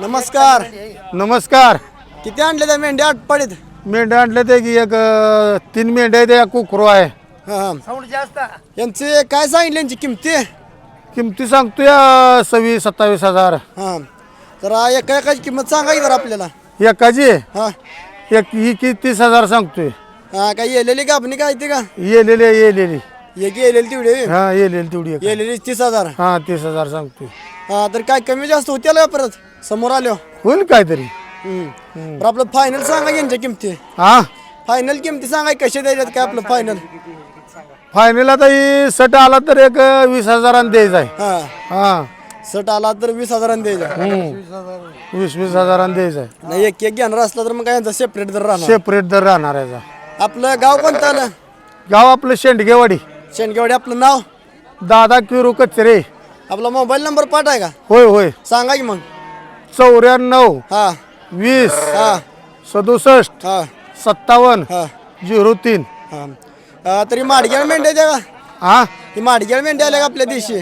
नमस्कार. नमस्कार. किती आणले त्या मेंढ्या आटपाडीत? मेंढ्या आणले ते की एक अं, तीन मेंढ्या आहेत एक कुकरो आहे. हा. यांचे काय सांगितले यांची किमती? किमती सांगतोय अं, सव्वीस सत्तावीस हजार. हा. तर एका एकाची किंमत सांगा की जरा आपल्याला. एकाची? हा. एक ही की तीस हजार सांगतोय. हा काय येलेली गाभणी काय ते का? येलेली आहे, येलेली. एक येलेली तेवढी आहे. हा येलेली तेवढी एक येलेली तीस हजार. हा तीस हजार सांगतोय. हा तर काय कमी जास्त होतील का परत? समोर आलो होईल काहीतरी. तर आपलं फायनल सांगा यांच्या किमती. हा? फायनल किमती सांगा कसे द्यायच्यात काय आपलं फायनल फायनल आता ही सट आला तर एक अं, वीस हजारांनी द्यायचा आहे. हा. हा. सट आला तर वीस हजारांनी द्यायचा हम्म. वीस वीस हजारांनी द्यायचा आहे. नाही एक एक घेणार असला तर मग काय सेपरेट दर राहणार? सेपरेट दर राहणार याचा. आपलं गाव कोणतं आलं? गाव आपलं शेंडगेवाडी. शेणगेवाडी आपलं नाव? दादा किरू कचरे. आपला मोबाईल नंबर पाठ आहे का? होय होय. सांगा की मग. चौऱ्याण्णव हा. वीस हा. सदुसष्ट हा. सत्तावन्न हा. झिरो तीन. हा. अं, तरी माडग्याळ मेंढ्या द्या का? हा ही माडग्याळ मेंढ्या आल्या का आपल्या देशी?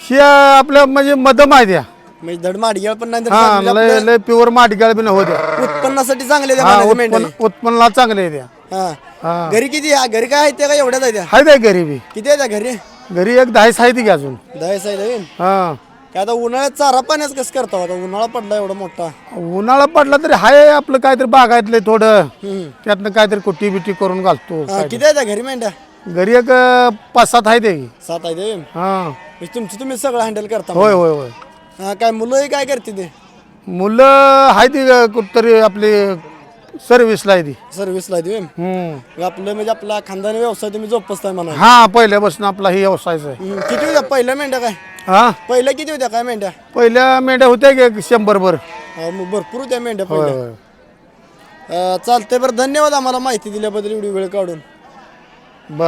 ही आपल्या म्हणजे मदम आहे द्या म्हणजे धड माडग्याळ पण नाही तर हा चांगली लय आपल्या लय प्युअर माटगाळ बी होत्या. उत्पन्नासाठी चांगले हा उत्पन्न मेंढ्या. उत्पन्नाला चांगले द्या हा हा. घरी किती? घरी काय आहे ते का एवढ्याच आहे त्या? हाय बी किती आहे त्या घरी? घरी एक दहाच आहे ती की अजून. दहा आहे हा. काय आता उन्हाळ्यात चारा पाण्याच कसं करता आता उन्हाळा पडला एवढा मोठा. उन्हाळा पडला तरी हाय आपलं काहीतरी बागायतलं थोडं. हम्म. त्यातनं काहीतरी कुट्टी बिट्टी करून घालतो. हा, किती आहे त्या घरी मेंढ्या? घरी एक पाच सात आहे ते. सात आहे ते? हा. म्हणजे तुमचं तुम्ही सगळं हँडल करता होय होय होय. हा काय मुलंही काय करते ते? मुलं आहे ती कुठतरी आपली सर्व्हिसला आहे ती. सर्व्हिसला आहे ते हम्म. आपलं म्हणजे आपला खानदानी व्यवसाय तुम्ही जोपासताय म्हणा हा पहिल्यापासून आपला हे व्यवसायच आहे. हम्म, किती होत्या? पहिल्या मेंढ्या काय? हा? पहिल्या किती होत्या काय मेंढ्या? पहिल्या मेंढ्या होत्या की एक शंभर भर. मग भरपूर होत्या मेंढ्या होय पहिल्या. होय. अं, चालतंय बरं धन्यवाद आम्हाला माहिती दिल्याबद्दल एवढी वेळ काढून. बर.